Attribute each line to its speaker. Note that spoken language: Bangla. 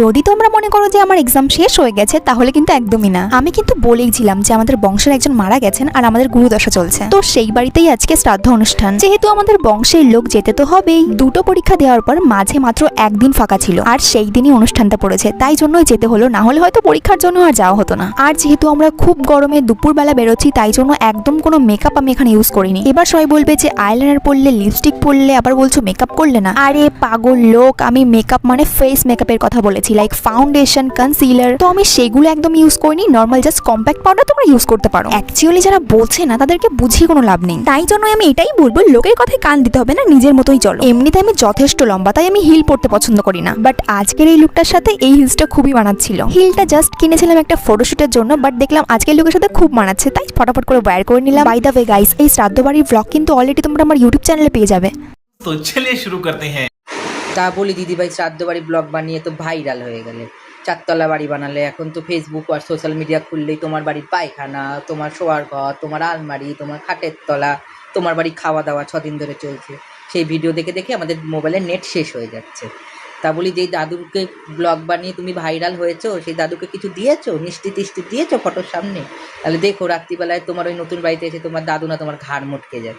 Speaker 1: যদি তোমরা মনে করো যে আমার এক্সাম শেষ হয়ে গেছে, তাহলে কিন্তু একদমই না। আমি কিন্তু বলেইছিলাম যে আমাদের বংশের একজন মারা গেছেন আর আমাদের গুরুদশা চলছে। তো সেই বাড়িতেই আজকে শ্রাদ্ধ অনুষ্ঠান। যেহেতু আমাদের বংশের লোক যেতে তো হবেই, দুটো পরীক্ষা দেওয়ার পর মাঝে মাত্র একদিন ফাঁকা ছিল। আর সেই দিনই অনুষ্ঠানটা পড়েছে, তাই জন্যই যেতে হলো, না হলে হয়তো পরীক্ষার জন্য আর যাওয়া হতো না। আর যেহেতু আমরা খুব গরমে দুপুরবেলা বেরোচ্ছি, তাই জন্য একদম কোনো মেকআপ আমি এখানে ইউজ করিনি। এবার সবাই বলবে যে আইলাইনার পরলে লিপস্টিক পরলে, আবার বলছো মেকআপ করলে না? আরে পাগল লোক, আমি মেকআপ মানে ফেস মেকআপের কথা বলেছি লাইক ফাউন্ডেশন কনসিলার তো আমি সেগুলো একদম ইউজ করিনি নর্মাল জাস্ট কম্প্যাক্ট পাউডার তোমরা ইউজ করতে পারো। অ্যাকচুয়ালি যারা বোঝে না, তাদেরকে বুঝিয়ে কোনো লাভ নেই। তাই জন্য আমি এটাই বলব, লোকের কথায় কান দিতে হবে না, নিজের মতোই চলো। এমনিতে আমি যথেষ্ট লম্বা, তাই আমি হিল পড়তে পছন্দ করি না। বাট আজকের এই লুকটার সাথে এই হিলসটা খুবই মানাচ্ছিল। হিলটা জাস্ট কিনেছিলাম একটা ফটোশুটের জন্য বাট দেখলাম আজকের লুকের সাথে খুব মানাচ্ছে, তাই ফটাফট করে ওয়্যার করে নিলাম। বাই দ্য ওয়ে গাইস এই শ্রাদ্ধ বাড়ির ব্লগ কিন্তু অলরেডি তোমরা আমার ইউটিউব চ্যানেলে পেয়ে যাবে।
Speaker 2: তো চলে শুরু করতে হ্যাঁ।
Speaker 3: তা বলি, দিদিভাই শ্রাদ্ধ বাড়ি ব্লগ বানিয়ে তো ভাইরাল হয়ে গেলে। চারতলা বাড়ি বানালে, এখন তো ফেসবুক আর সোশ্যাল মিডিয়া খুললেই তোমার বাড়ির পায়খানা, তোমার শোয়ার ঘর, তোমার আলমারি, তোমার খাটের তলা, তোমার বাড়ি খাওয়া দাওয়া ছদিন ধরে চলছে। সেই ভিডিও দেখে দেখে আমাদের মোবাইলের নেট শেষ হয়ে যাচ্ছে। তা বলি, যেই দাদুকে ব্লগ বানিয়ে তুমি ভাইরাল হয়েছো, সেই দাদুকে কিছু দিয়েছ? মিষ্টি টিষ্টি দিয়েছ ফটোর সামনে? তাহলে দেখো, রাত্রিবেলায় তোমার ওই নতুন বাড়িতে এসে তোমার দাদু না তোমার ঘাড় মটকে যায়।